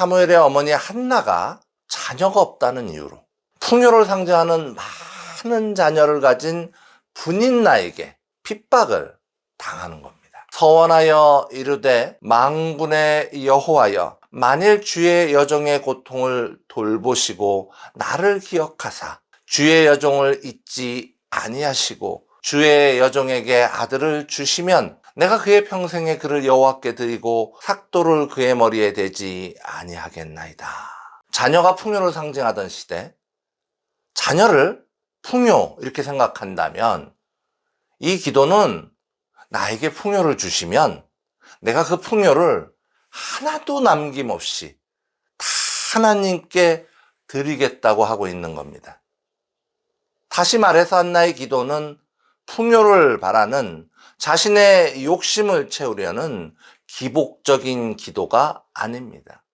사무엘의 어머니 한나가 자녀가 없다는 이유로 풍요를 상징하는 많은 자녀를 가진 분인나에게 핍박을 당하는 겁니다. 서원하여 이르되 망군의 여호와여 만일 주의 여종의 고통을 돌보시고 나를 기억하사 주의 여종을 잊지 아니하시고 주의 여종에게 아들을 주시면 내가 그의 평생에 그를 여호와께 드리고 삭도를 그의 머리에 대지 아니하겠나이다. 자녀가 풍요를 상징하던 시대 자녀를 풍요 이렇게 생각한다면 이 기도는 나에게 풍요를 주시면 내가 그 풍요를 하나도 남김없이 다 하나님께 드리겠다고 하고 있는 겁니다. 다시 말해서 한나의 기도는 풍요를 바라는 자신의 욕심을 채우려는 기복적인 기도가 아닙니다.